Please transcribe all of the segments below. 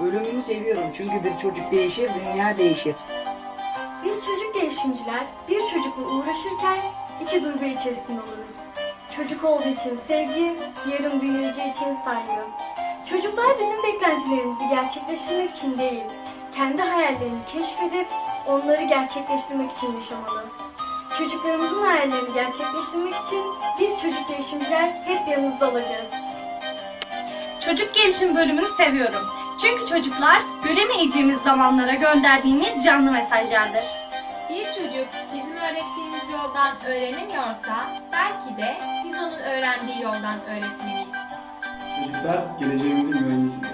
Bölümümü seviyorum çünkü bir çocuk değişir, dünya değişir. Biz çocuk gelişimciler bir çocukla uğraşırken iki duygu içerisinde oluruz. Çocuk olduğu için sevgi, yarın büyüyeceği için saygı. Çocuklar bizim beklentilerimizi gerçekleştirmek için değil, kendi hayallerini keşfedip onları gerçekleştirmek için yaşamalı. Çocuklarımızın hayallerini gerçekleştirmek için biz çocuk gelişimciler hep yanınızda olacağız. Çocuk gelişim bölümünü seviyorum. Çünkü çocuklar göremeyeceğimiz zamanlara gönderdiğimiz canlı mesajlardır. Bir çocuk bizim öğrettiğimiz yoldan öğrenemiyorsa belki de biz onun öğrendiği yoldan öğretmeliyiz. Çocuklar geleceğimizin güvencesidir.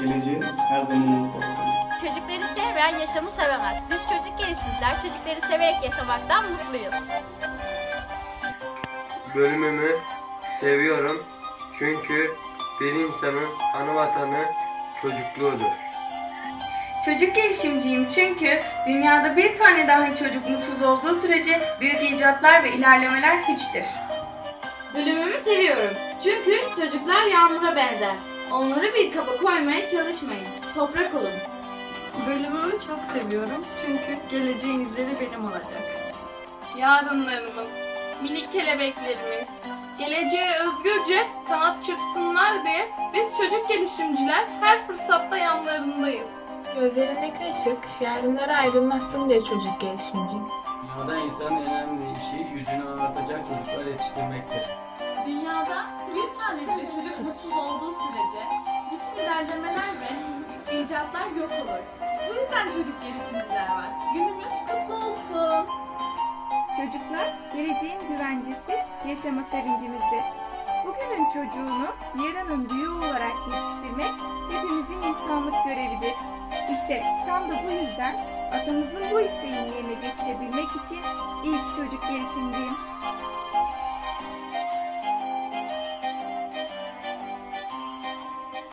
Geleceği her zaman umutla bakalım. Çocukları sevmeyen yaşamı sevemez. Biz çocuk gelişimciler çocukları severek yaşamaktan mutluyuz. Bölümümü seviyorum çünkü bir insanın ana vatanı çocukluğudur. Çocuk gelişimciyim çünkü dünyada bir tane daha çocuk mutsuz olduğu sürece büyük icatlar ve ilerlemeler hiçtir. Bölümümü seviyorum. Çünkü çocuklar yağmura benzer. Onları bir kaba koymaya çalışmayın. Toprak olun. Bölümümü çok seviyorum çünkü geleceğin izleri benim olacak. Yarınlarımız, minik kelebeklerimiz, geleceğe özgürce kanat çırpsınlar diye biz çocuk gelişimciler her fırsatta yanlarındayız. Gözlerindeki ışık yarınları aydınlatsın diye çocuk gelişimciyim. Dünyada insanın en önemli işi yüzünü anlatacak çocuklar yetiştirmektir. Dünyada bir tane bile çocuk mutsuz olduğu sürece bütün ilerlemeler ve icatlar yok olur. Bu yüzden çocuk gelişimciler var. Günümüz kutlu olsun. Çocuklar geleceğin güvencesi, yaşama sevincimizdir. Bugünün çocuğunu yarının büyüğü olarak yetiştirmek hepimizin insanlık görevidir. İşte tam da bu yüzden atamızın bu isteğini yerine getirebilmek için ilk çocuk gelişimciyim.